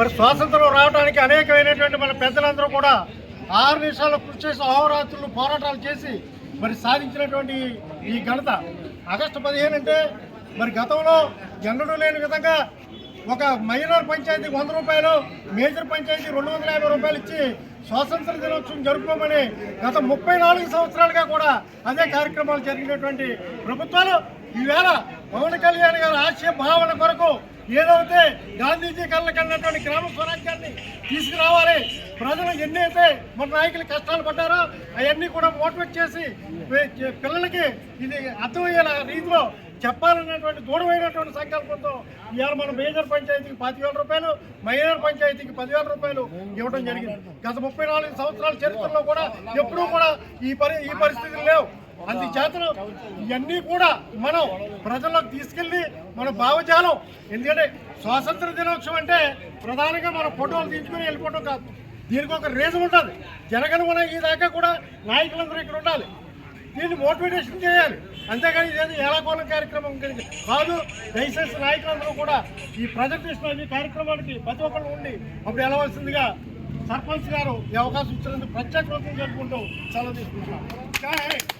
మరి స్వాతంత్రం రావడానికి అనేకమైనటువంటి మన పెద్దలందరూ కూడా ఆరు నిమిషాలు కృషి చేసి అహోరాత్రులు పోరాటాలు చేసి మరి సాధించినటువంటి ఈ ఘనత. ఆగస్టు పదిహేను అంటే మరి గతంలో ఎన్నడూ లేని విధంగా ఒక మైనర్ పంచాయతీకి వంద రూపాయలు మేజర్ పంచాయతీ రెండు వందల యాభై రూపాయలు ఇచ్చి స్వాతంత్ర దినోత్సవం జరుపుకోమని గత ముప్పై నాలుగు సంవత్సరాలుగా కూడా అదే కార్యక్రమాలు జరిగినటువంటి ప్రభుత్వాలు. ఈవేళ పవన్ కళ్యాణ్ గారి ఆశయ భావన కొరకు ఏదైతే గాంధీజీ కళ్ళ కన్నటువంటి గ్రామ స్వరాజ్యాన్ని తీసుకురావాలి ప్రజలు ఎన్నైతే మన నాయకులు కష్టాలు పడ్డారో అవన్నీ కూడా మోటివేట్ చేసి పిల్లలకి ఇది అర్థమయ్యేలా రీతిలో చెప్పాలన్నటువంటి దూరమైనటువంటి సంకల్పంతో ఇవాళ మన మేజర్ పంచాయతీకి పదివేల రూపాయలు మైనర్ పంచాయతీకి పదివేల రూపాయలు ఇవ్వడం జరిగింది. గత ముప్పై నాలుగు సంవత్సరాల చరిత్రలో కూడా ఎప్పుడూ కూడా ఈ పరి ఈ పరిస్థితులు లేవు. అందుచేతను ఇవన్నీ కూడా మనం ప్రజల్లోకి తీసుకెళ్ళి మన భావజాలం. ఎందుకంటే స్వాతంత్ర దినోత్సవం అంటే ప్రధానంగా మన ఫోటోలు తీసుకుని వెళ్ళిపోవడం కాదు. దీనికి ఒక రీజన్ ఉంటుంది జనగణమన ఈ దాకా కూడా నాయకులందరూ ఇక్కడ ఉండాలి. దీన్ని మోటివేషన్ చేయాలి. అంతేగాని ఇదేది ఏలాకోలం కార్యక్రమం కలిగి కాదు. దయచేసి నాయకులందరూ కూడా ఈ ప్రజెంటేషన్ ఈ కార్యక్రమానికి ప్రతి ఒక్కరు ఉండి అప్పుడు వెళ్ళవలసిందిగా సర్పంచ్ గారు ఈ అవకాశం ఇచ్చినందుకు ప్రత్యేక కృతజ్ఞతలు జరుపుకుంటూ సెలవు తీసుకుంటున్నాం.